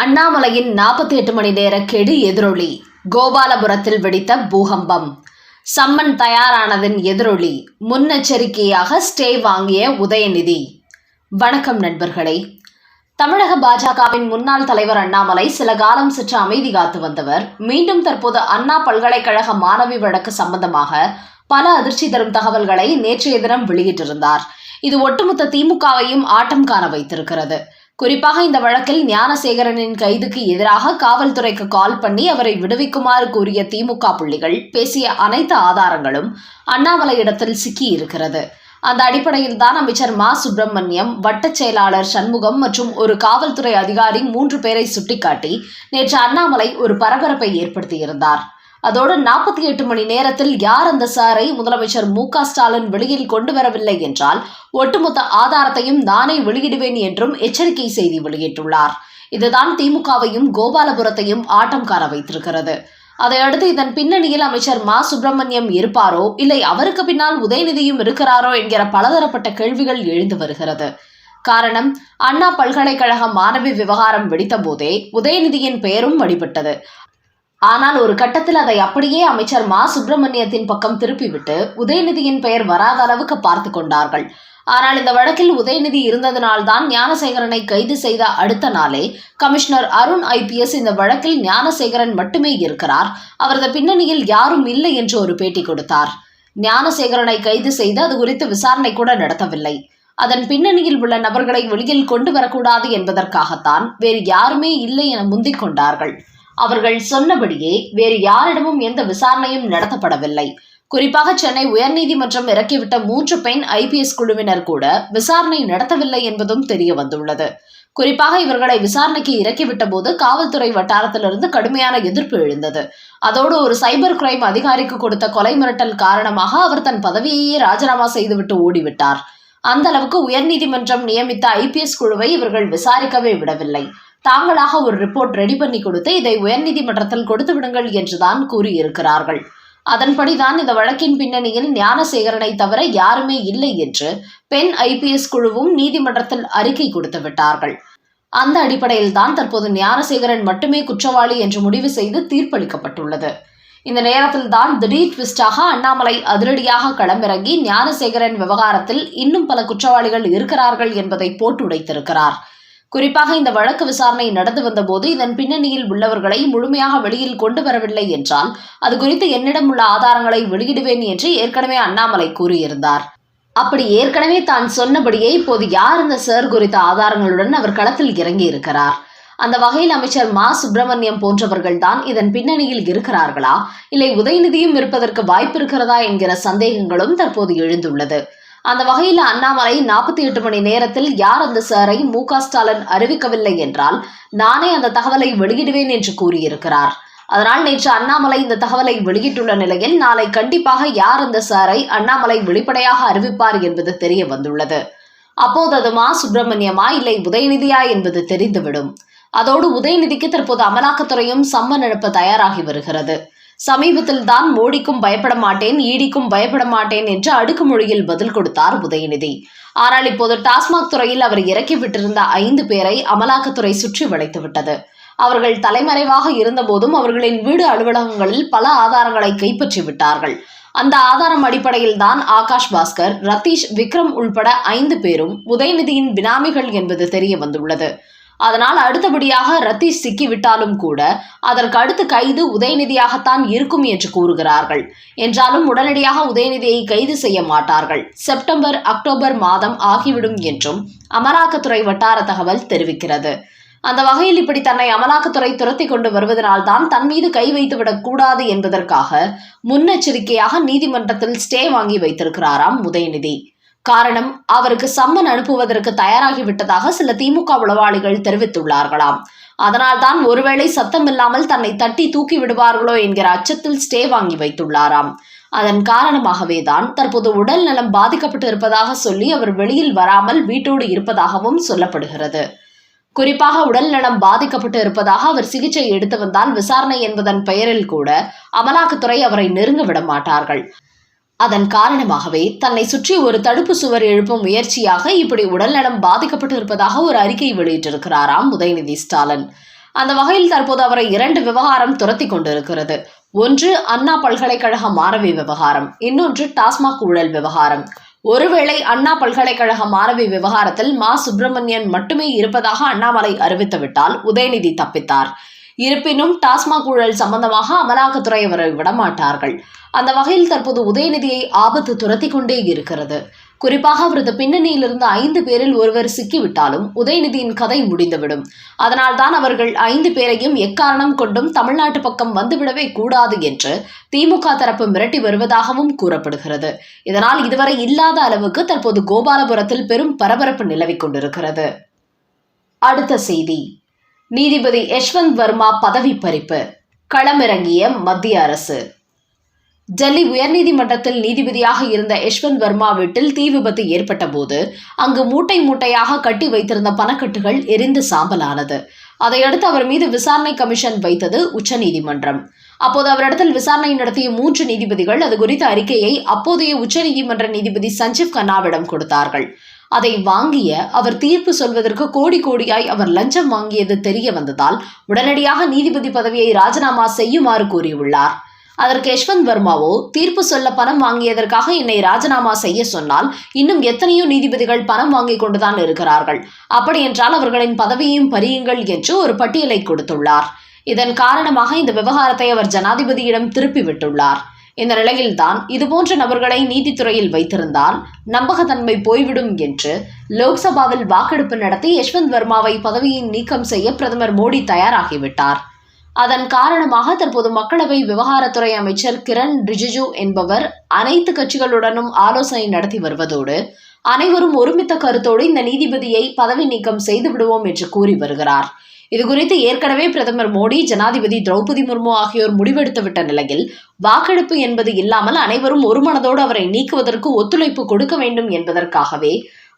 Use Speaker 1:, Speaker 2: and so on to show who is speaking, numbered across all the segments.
Speaker 1: அண்ணாமலையின் நாற்பத்தி எட்டு மணி நேர கெடு எதிரொலி. கோபாலபுரத்தில் வெடித்த பூகம்பம். சம்மன் தயாரானதன் எதிரொலி. முன்னெச்சரிக்கையாக ஸ்டே வாங்கிய உதயநிதி. வணக்கம் நண்பர்களே. தமிழக பாஜகவின் முன்னாள் தலைவர் அண்ணாமலை சில காலம் சற்று அமைதி காத்து வந்தவர். மீண்டும் தற்போது அண்ணா பல்கலைக்கழக மாணவி வழக்கு சம்பந்தமாக பல அதிர்ச்சி தரும் தகவல்களை நேற்றைய தினம் வெளியிட்டிருந்தார். இது ஒட்டுமொத்த திமுகவையும் ஆட்டம் காண வைத்திருக்கிறது. குறிப்பாக இந்த வழக்கில் ஞானசேகரனின் கைதுக்கு எதிராக காவல்துறைக்கு கால் பண்ணி அவரை விடுவிக்குமாறு கூறிய திமுக புள்ளிகள் பேசிய அனைத்து ஆதாரங்களும் அண்ணாமலை இடத்தில் சிக்கியிருக்கிறது. அந்த அடிப்படையில் தான் அமைச்சர் மா. சுப்பிரமணியம் வட்டச் செயலாளர் சண்முகம் மற்றும் ஒரு காவல்துறை அதிகாரி மூன்று பேரை சுட்டிக்காட்டி நேற்று அண்ணாமலை ஒரு பரபரப்பை ஏற்படுத்தியிருந்தார். அதோடு நாற்பத்தி எட்டு மணி நேரத்தில் யார் அந்த சாரை முதலமைச்சர் மு க ஸ்டாலின் வெளியில் கொண்டு வரவில்லை என்றால் ஒட்டுமொத்த ஆதாரத்தையும் நானே வெளியிடுவேன் என்றும் எச்சரிக்கை செய்தி வெளியிட்டுள்ளார். இதுதான் திமுகவையும் கோபாலபுரத்தையும் ஆட்டம் காண வைத்திருக்கிறது. அதையடுத்து இதன் பின்னணியில் அமைச்சர் மா சுப்பிரமணியம் இருப்பாரோ இல்லை அவருக்கு பின்னால் உதயநிதியும் இருக்கிறாரோ என்கிற பலதரப்பட்ட கேள்விகள் எழுந்து வருகிறது. காரணம் அண்ணா பல்கலைக்கழக மாணவி விவகாரம் வெடித்த போதே உதயநிதியின் பெயரும் வழிபட்டது. ஆனால் ஒரு கட்டத்தில் அதை அப்படியே அமைச்சர் மா. சுப்பிரமணியத்தின் பக்கம் திருப்பிவிட்டு உதயநிதியின் பெயர் வராத அளவுக்கு பார்த்து கொண்டார்கள். ஆனால் இந்த வழக்கில் உதயநிதி இருந்ததனால்தான் ஞானசேகரனை கைது செய்த அடுத்த நாளே கமிஷனர் அருண் ஐபிஎஸ் இந்த வழக்கில் ஞானசேகரன் மட்டுமே இருக்கிறார். அவரது பின்னணியில் யாரும் இல்லை என்று ஒரு பேட்டி கொடுத்தார். ஞானசேகரனை கைது செய்து அது குறித்து விசாரணை கூட நடத்தவில்லை. அதன் பின்னணியில் உள்ள நபர்களை வெளியில் கொண்டு வரக்கூடாது என்பதற்காகத்தான் வேறு யாருமே இல்லை என முந்திக் கொண்டார்கள். அவர்கள் சொன்னபடியே வேறு யாரிடமும் எந்த விசாரணையும் நடத்தப்படவில்லை. குறிப்பாக சென்னை உயர்நீதிமன்றம் இறக்கிவிட்ட மூன்று பெண் ஐபிஎஸ் குழுவினர் கூட விசாரணை நடத்தவில்லை என்பதும் தெரிய வந்துள்ளது. குறிப்பாக இவர்களை விசாரணைக்கு இறக்கிவிட்ட போது காவல்துறை வட்டாரத்திலிருந்து கடுமையான எதிர்ப்பு எழுந்தது. அதோடு ஒரு சைபர் கிரைம் அதிகாரிக்கு கொடுத்த கொலை மிரட்டல் காரணமாக அவர் தன் பதவியையே ராஜினாமா செய்துவிட்டு ஓடிவிட்டார். அந்த அளவுக்கு உயர்நீதிமன்றம் நியமித்த ஐபிஎஸ் குழுவை இவர்கள் விசாரிக்கவே விடவில்லை. தாங்களாக ஒரு ரிப்போர்ட் ரெடி பண்ணி கொடுத்து இதை உயர்நீதிமன்றத்தில் கொடுத்து விடுங்கள் என்றுதான் கூறியிருக்கிறார்கள். அதன்படிதான் இந்த வழக்கின் பின்னணியில் ஞானசேகரனை தவிர யாருமே இல்லை என்று பெண் ஐபிஎஸ் குழுவும் நீதிமன்றத்தில் அறிக்கை கொடுத்து விட்டார்கள். அந்த அடிப்படையில் தான் தற்போது ஞானசேகரன் மட்டுமே குற்றவாளி என்று முடிவு செய்து தீர்ப்பளிக்கப்பட்டுள்ளது. இந்த நேரத்தில் தான் திடீர் ட்விஸ்டாக அண்ணாமலை அதிரடியாக களமிறங்கி ஞானசேகரன் விவகாரத்தில் இன்னும் பல குற்றவாளிகள் இருக்கிறார்கள் என்பதை போட்டு உடைத்திருக்கிறார் குறிப்பாக இந்த வழக்கு விசாரணை நடந்து வந்தபோது இதன் பின்னணியில் உள்ளவர்களை முழுமையாக வெளியில் கொண்டு வரவில்லை என்றால் அது குறித்து என்னிடம் உள்ள ஆதாரங்களை வெளியிடுவேன் என்று ஏற்கனவே அண்ணாமலை கூறியிருந்தார். அப்படி ஏற்கனவே தான் சொன்னபடியே இப்போது யார் இந்த சார் குறித்த ஆதாரங்களுடன் அவர் களத்தில் இறங்கி இருக்கிறார் அந்த வகையில் அமைச்சர் மா. சுப்பிரமணியம் போன்றவர்கள் தான் இதன் பின்னணியில் இருக்கிறார்களா? இல்லை உதயநிதியும் இருப்பதற்கு வாய்ப்பு இருக்கிறதா என்கிற சந்தேகங்களும் தற்போது எழுந்துள்ளது. அந்த வகையில் அண்ணாமலை நாற்பத்தி எட்டு மணி நேரத்தில் யார் அந்த சாரை மு ஸ்டாலின் அறிவிக்கவில்லை என்றால் நானே அந்த தகவலை வெளியிடுவேன் என்று கூறியிருக்கிறார். அதனால் நேற்று அண்ணாமலை இந்த தகவலை வெளியிட்டுள்ள நிலையில் நாளை கண்டிப்பாக யார் அந்த சாரை அண்ணாமலை வெளிப்படையாக அறிவிப்பார் என்பது தெரிய வந்துள்ளது. அப்போது அது மா சுப்பிரமணியமா இல்லை உதயநிதியா என்பது தெரிந்துவிடும். அதோடு உதயநிதிக்கு தற்போது அமலாக்கத்துறையும் சம்மன் அனுப்ப தயாராகி வருகிறது. சமீபத்தில் தான் மோடிக்கும் பயப்பட மாட்டேன் ஈடிக்கும் பயப்பட மாட்டேன் என்று அடுக்குமொழியில் பதில் கொடுத்தார் உதயநிதி. ஆனால் இப்போது டாஸ்மாக் துறையில் அவர் இறக்கிவிட்டிருந்த ஐந்து பேரை அமலாக்கத்துறை சுற்றி வளைத்துவிட்டது அவர்கள் தலைமறைவாக இருந்தபோதும் அவர்களின் வீடு அலுவலகங்களில் பல ஆதாரங்களை கைப்பற்றி விட்டார்கள். அந்த ஆதாரம் அடிப்படையில் தான் ஆகாஷ் பாஸ்கர் ரத்தீஷ் விக்ரம் உள்பட ஐந்து பேரும் உதயநிதியின் பினாமிகள் என்பது தெரிய வந்துள்ளது. அதனால் அடுத்தபடியாக ரத்தீஷ் சிக்கிவிட்டாலும் கூட அதற்கு அடுத்து கைது உதயநிதியாகத்தான் இருக்கும் என்று கூறுகிறார்கள். என்றாலும் உடனடியாக உதயநிதியை கைது செய்ய மாட்டார்கள். செப்டம்பர் அக்டோபர் மாதம் ஆகிவிடும் என்றும் அமலாக்கத்துறை வட்டார தகவல் தெரிவிக்கிறது. அந்த வகையில் இப்படி தன்னை அமலாக்கத்துறை துரத்தி கொண்டு வருவதனால்தான் தன் மீது கை வைத்துவிடக் கூடாது என்பதற்காக முன்னெச்சரிக்கையாக நீதிமன்றத்தில் ஸ்டே வாங்கி வைத்திருக்கிறாராம் உதயநிதி. காரணம் அவருக்கு சம்மன் அனுப்புவதற்கு தயாராகிவிட்டதாக சில திமுக உளவாளிகள் தெரிவித்துள்ளார்களாம். அதனால்தான் ஒருவேளை சத்தமில்லாமல் தன்னை தட்டி தூக்கி விடுவார்களோ என்கிற அச்சத்தில் ஸ்டே வாங்கி வைத்துள்ளாராம். அதன் காரணமாகவே தான் தற்போது உடல் நலம் பாதிக்கப்பட்டு இருப்பதாக சொல்லி அவர் வெளியில் வராமல் வீட்டோடு இருப்பதாகவும் சொல்லப்படுகிறது. குறிப்பாக உடல் நலம் பாதிக்கப்பட்டு இருப்பதாக அவர் சிகிச்சை எடுத்து வந்தால் விசாரணை என்பதன் பெயரில் கூட அமலாக்கத்துறை அவரை நெருங்க விட மாட்டார்கள். அதன் காரணமாகவே தன்னை சுற்றி ஒரு தடுப்பு சுவர் எழுப்பும் முயற்சியாக இப்படி உடல்நலம் பாதிக்கப்பட்டு இருப்பதாக ஒரு அறிக்கை வெளியிட்டிருக்கிறாராம் உதயநிதி ஸ்டாலின். அந்த வகையில் தற்போது அவரை இரண்டு விவகாரம் துரத்தி கொண்டிருக்கிறது. ஒன்று அண்ணா பல்கலைக்கழக மாணவி விவகாரம். இன்னொன்று டாஸ்மாக் ஊழல் விவகாரம். ஒருவேளை அண்ணா பல்கலைக்கழக மாணவி விவகாரத்தில் மா. சுப்பிரமணியன் மட்டுமே இருப்பதாக அண்ணாமலை அறிவித்துவிட்டால் உதயநிதி தப்பித்தார். இருப்பினும் டாஸ்மாக் ஊழல் சம்பந்தமாக அமலாக்கத்துறை அவரை விடமாட்டார்கள். அந்த வகையில் தற்போது உதயநிதியை ஆபத்து துரத்தி கொண்டே இருக்கிறது. குறிப்பாக அவரது பின்னணியிலிருந்து ஐந்து பேரில் ஒருவர் சிக்கிவிட்டாலும் உதயநிதியின் கதை முடிந்துவிடும். அதனால்தான் அவர்கள் ஐந்து பேரையும் எக்காரணம் கொண்டும் தமிழ்நாட்டு பக்கம் வந்துவிடவே கூடாது என்று திமுக தரப்பு மிரட்டி வருவதாகவும் கூறப்படுகிறது. இதனால் இதுவரை இல்லாத அளவுக்கு தற்போது கோபாலபுரத்தில் பெரும் பரபரப்பு நிலவிக் கொண்டிருக்கிறது. அடுத்த செய்தி. நீதிபதி யஷ்வந்த் வர்மா பதவி பறிப்பு. களமிறங்கிய மத்திய அரசு. டெல்லி உயர்நீதிமன்றத்தில் நீதிபதியாக இருந்த யஷ்வந்த் வர்மா வீட்டில் தீ விபத்து ஏற்பட்ட போது அங்கு மூட்டை மூட்டையாக கட்டி வைத்திருந்த பணக்கட்டுகள் எரிந்து சாம்பலானது. அதையடுத்து அவர் மீது விசாரணை கமிஷன் வைத்தது உச்சநீதிமன்றம். அப்போது அவரிடத்தில் விசாரணை நடத்திய மூன்று நீதிபதிகள் அது குறித்த அறிக்கையை அப்போதைய உச்சநீதிமன்ற நீதிபதி சஞ்சீவ் கண்ணாவிடம் கொடுத்தார்கள். அதை வாங்கிய அவர் தீர்ப்பு சொல்வதற்கு கோடி கோடியாய் அவர் லஞ்சம் வாங்கியது தெரிய வந்ததால் உடனடியாக நீதிபதி பதவியை ராஜினாமா செய்யுமாறு கூறியுள்ளார். அதற்கு யஷ்வந்த் வர்மாவோ தீர்ப்பு சொல்ல பணம் வாங்கியதற்காக என்னை ராஜினாமா செய்ய சொன்னால் இன்னும் எத்தனையோ நீதிபதிகள் பணம் வாங்கிக் கொண்டுதான் இருக்கிறார்கள். அப்படியென்றால் அவர்களின் பதவியையும் பறியுங்கள் என்று ஒரு பட்டியலை கொடுத்துள்ளார். இதன் காரணமாக இந்த விவகாரத்தை அவர் ஜனாதிபதியிடம் திருப்பி விட்டுள்ளார். இந்த நிலையில்தான் இதுபோன்ற நபர்களை நீதித்துறையில் வைத்திருந்தால் நம்பகத்தன்மை போய்விடும் என்று லோக்சபாவில் வாக்கெடுப்பு நடத்தி யஷ்வந்த் வர்மாவை பதவியின் நீக்கம் செய்ய பிரதமர் மோடி தயாராகிவிட்டார். அதன் காரணமாக தற்போது மக்களவை விவகாரத்துறை அமைச்சர் கிரண் ரிஜிஜு என்பவர் அனைத்து கட்சிகளுடனும் ஆலோசனை நடத்தி வருவதோடு அனைவரும் ஒருமித்த கருத்தோடு இந்த நீதிபதியை பதவி நீக்கம் செய்து விடுவோம் என்று கூறி வருகிறார். இதுகுறித்து ஏற்கனவே பிரதமர் மோடி ஜனாதிபதி திரௌபதி முர்மு ஆகியோர் முடிவெடுத்துவிட்ட நிலையில் வாக்கெடுப்பு என்பது இல்லாமல் அனைவரும் ஒருமனதோடு அவரை நீக்குவதற்கு ஒத்துழைப்பு கொடுக்க வேண்டும் என்பதற்காகவே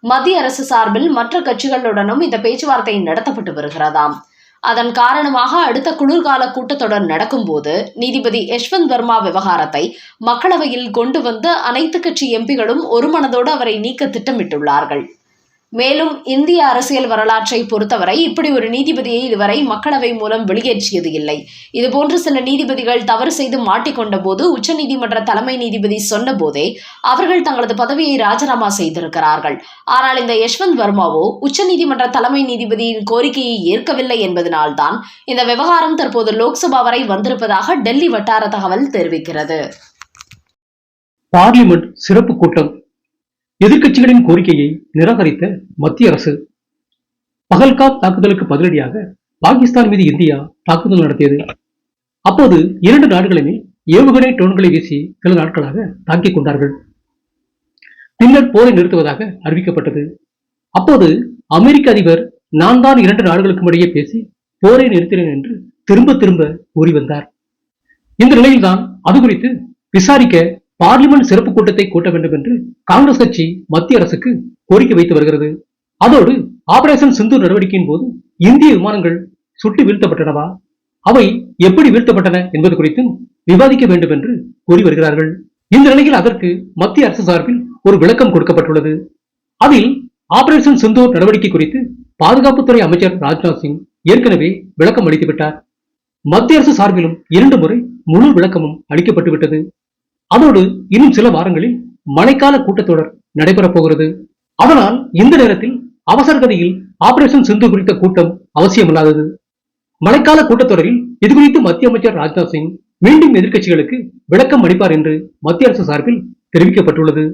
Speaker 1: மத்திய அரசு சார்பில் மற்ற கட்சிகளுடனும் இந்த பேச்சுவார்த்தை நடத்தப்பட்டு வருகிறதாம். அதன் காரணமாக அடுத்த குளிர்கால கூட்டத்தொடர் நடக்கும்போது நீதிபதி யஷ்வந்த் வர்மா விவகாரத்தை மக்களவையில் கொண்டு வந்து அனைத்து கட்சி எம்பிகளும் ஒருமனதோடு அவரை நீக்க திட்டமிட்டுள்ளார்கள். மேலும் இந்திய அரசியல் வரலாற்றை பொறுத்தவரை இப்படி ஒரு நீதிபதியை இதுவரை மக்களவை மூலம் வெளியேற்றியது இல்லை. இதுபோன்று சில நீதிபதிகள் தவறு செய்து மாட்டிக்கொண்ட போது உச்சநீதிமன்ற தலைமை நீதிபதி சொன்னபோதே அவர்கள் தங்களது பதவியை ராஜினாமா செய்திருக்கிறார்கள். ஆனால் இந்த யஷ்வந்த் வர்மாவோ உச்சநீதிமன்ற தலைமை நீதிபதியின் கோரிக்கையை ஏற்கவில்லை என்பதனால்தான் இந்த விவகாரம் தற்போது லோக்சபா வரை வந்திருப்பதாக டெல்லி வட்டார தகவல் தெரிவிக்கிறது.
Speaker 2: பார்லிமெண்ட் சிறப்பு கூட்டம் எதிர்க்கட்சிகளின் கோரிக்கையை நிராகரித்த மத்திய அரசு பகல்காம் தாக்குதலுக்கு பதிலடியாக பாகிஸ்தான் மீது இந்தியா தாக்குதல் நடத்தியது. அப்போது இரண்டு நாடுகளுமே ஏவுகணை டோன்களை வீசி சில நாட்களாக தாக்கிக் கொண்டார்கள். பின்னர் போரை நிறுத்துவதாக அறிவிக்கப்பட்டது. அப்போது அமெரிக்க அதிபர் நான் தான் இரண்டு நாடுகளுக்கும் இடையே பேசி போரை நிறுத்தினேன் என்று திரும்ப திரும்ப கூறி வந்தார். இந்த நிலையில்தான் அது குறித்து விசாரிக்க பார்லிமெண்ட் சிறப்பு கூட்டத்தை கூட்ட வேண்டும் என்று காங்கிரஸ் கட்சி மத்திய அரசுக்கு கோரிக்கை வைத்து வருகிறது. அதோடு ஆபரேஷன் சிந்து நடவடிக்கையின் போது இந்திய விமானங்கள் சுட்டு வீழ்த்தப்பட்டனவா? அவை எப்படி வீழ்த்தப்பட்டன என்பது குறித்தும் விவாதிக்க வேண்டும் என்று கூறி வருகிறார்கள். இந்த நிலையில் அதற்கு மத்திய அரசு சார்பில் ஒரு விளக்கம் கொடுக்கப்பட்டுள்ளது. அதில் ஆபரேஷன் சிந்தூர் நடவடிக்கை குறித்து பாதுகாப்புத்துறை அமைச்சர் ராஜ்நாத் சிங் ஏற்கனவே விளக்கம் அளித்துவிட்டார். மத்திய அரசு சார்பிலும் இரண்டு முறை முழு விளக்கமும் அளிக்கப்பட்டு விட்டது அதோடு இன்னும் சில வாரங்களில் மழைக்கால கூட்டத்தொடர் நடைபெறப் போகிறது. அதனால் இந்த நேரத்தில் அவசர கதியில் ஆபரேஷன் சிந்து குறித்த கூட்டம் அவசியமில்லாதது. மழைக்கால கூட்டத்தொடரில் இது குறித்து மத்திய அமைச்சர் ராஜ்நாத் சிங் மீண்டும் எதிர்க்கட்சிகளுக்கு விளக்கம் அளிப்பார் என்று மத்திய அரசு சார்பில் தெரிவிக்கப்பட்டுள்ளது.